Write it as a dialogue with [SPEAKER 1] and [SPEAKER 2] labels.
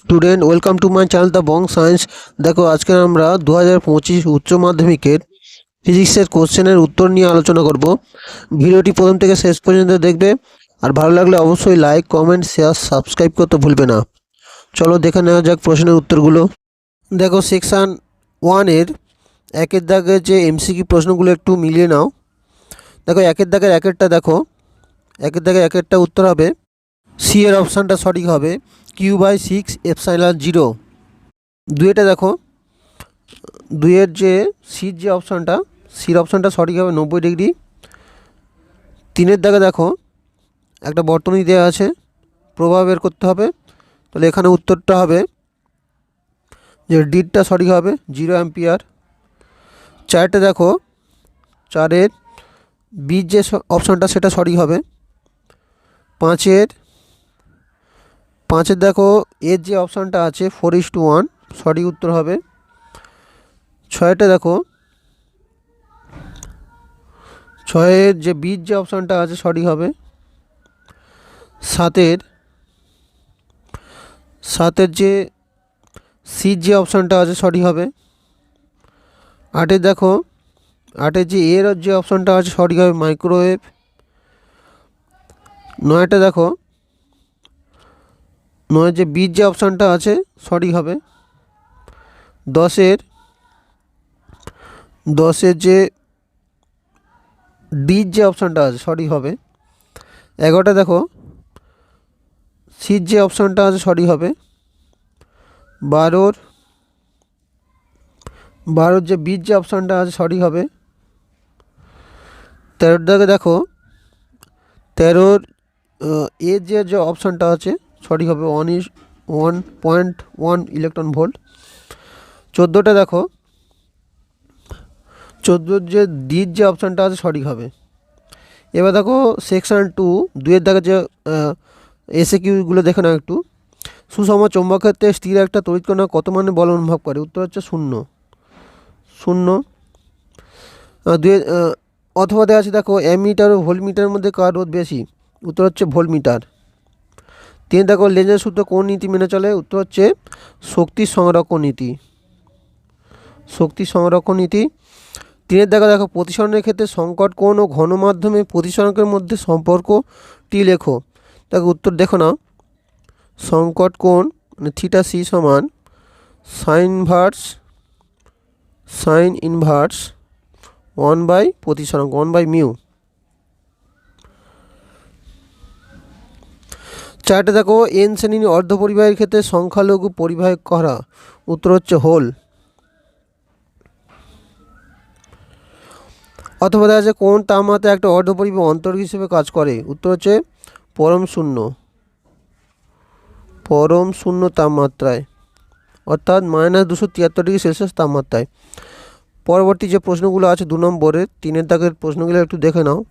[SPEAKER 1] Student welcome to my channel the bong science দেখো, আজকে আমরা দু হাজার পঁচিশ উচ্চ মাধ্যমিকের ফিজিক্সের কোশ্চেনের উত্তর নিয়ে আলোচনা করব। ভিডিওটি প্রথম থেকে শেষ পর্যন্ত দেখবে। আর ভালো লাগলে অবশ্যই লাইক কমেন্ট শেয়ার সাবস্ক্রাইব করতে ভুলবে না। চলো, দেখে নেওয়া যাক প্রশ্নের উত্তরগুলো। দেখো সেকশান ওয়ানের একের দাগের যে এমসিকিউ প্রশ্নগুলো একটু মিলিয়ে নাও। দেখো, একের দাগের একেরটা দেখো। একের দাগের একেরটা উত্তর হবে। সি এর অপশানটা সঠিক হবে Q by six epsilon zero দুইটা দেখো। দুইয়ের যে সির যে অপশানটা সির অপশানটা সঠিক হবে নব্বই ডিগ্রি তিনের দাগে দেখো, একটা বর্তনী দেওয়া আছে প্রভাব বের করতে হবে। তাহলে এখানে উত্তরটা হবে যে ডিটটা সঠিক হবে জিরো অ্যাম্পিয়ার চারটে দেখো, চারের বীজ যে অপশানটা সেটা সঠিক হবে। পাঁচের পাঁচের দেখো এর যে অপশানটা আছে ফোর ইস টু ওয়ান সঠিক উত্তর হবে। ছয়টা দেখো। ছয়ের যে বীজ যে অপশানটা আছে, সঠিক হবে। সাতের সাতের যে সির যে অপশানটা আছে, সঠিক হবে। আটের দেখো আটের যে এর যে অপশানটা আছে, সঠিক হবে। মাইক্রোওয়েভ নয়টা দেখো। নয় যে বীজ যে অপশানটা আছে, সঠিক হবে। দশের দশের যে ডির যে অপশানটা আছে, সঠিক হবে। এগারোটা দেখো সির যে অপশানটা আছে, সঠিক হবে। বারোর বারোর যে বীজ যে অপশানটা আছে, সঠিক হবে। দাগে দেখো, তেরোর এর যে যে অপশানটা আছে সঠিক হবে one is one point one electron volt চোদ্দোটা দেখো। চোদ্দোর যে ডির যে অপশানটা আছে সঠিক হবে। এবার দেখো সেকশান টু দুয়ের দাগে যে এসে কিউগুলো দেখে নাও একটু। সুষম চৌম্বক ক্ষেত্রে স্থির একটা তড়িৎকণা কত মানে বল অনুভব করে? উত্তর হচ্ছে শূন্য। শূন্য। দুয়ে অথবা দেখা আছে দেখো অ্যামিটার ও ভোল্টমিটারের মধ্যে কার রোধ বেশি? উত্তর হচ্ছে ভোল্টমিটার তিন দেখো লেজের সূত্র কোন নীতি মেনে চলে? উত্তর হচ্ছে শক্তি সংরক্ষণ নীতি। শক্তি সংরক্ষণ নীতি। তিনের দেখা, দেখো, প্রতিসরণের ক্ষেত্রে সংকট কোণ ও ঘন মাধ্যমে প্রতিসরণের মধ্যে সম্পর্কটি লেখো। দেখো, উত্তর দেখো না সংকট কোণ মানে থিটা সি সমান sine verse, sine inverse one by প্রতিসরণ, one by mu. চারটে দেখো, এন শ্রেণির অর্ধ পরিবাহের ক্ষেত্রে সংখ্যালঘু পরিবাহক করা। উত্তর হচ্ছে হোল। অথবা দেখা যাচ্ছে কোন তাপমাত্রা একটা অর্ধপরিবাহ অন্তর্গ হিসেবে কাজ করে। উত্তর হচ্ছে পরম শূন্য। পরম শূন্য তাপমাত্রায়। অর্থাৎ মাইনাস দুশো তিয়াত্তর ডিগ্রি সেলসিয়াস তাপমাত্রায়। পরবর্তী যে প্রশ্নগুলো আছে দু নম্বরের, তিনের দাগের প্রশ্নগুলো একটু দেখে নাও।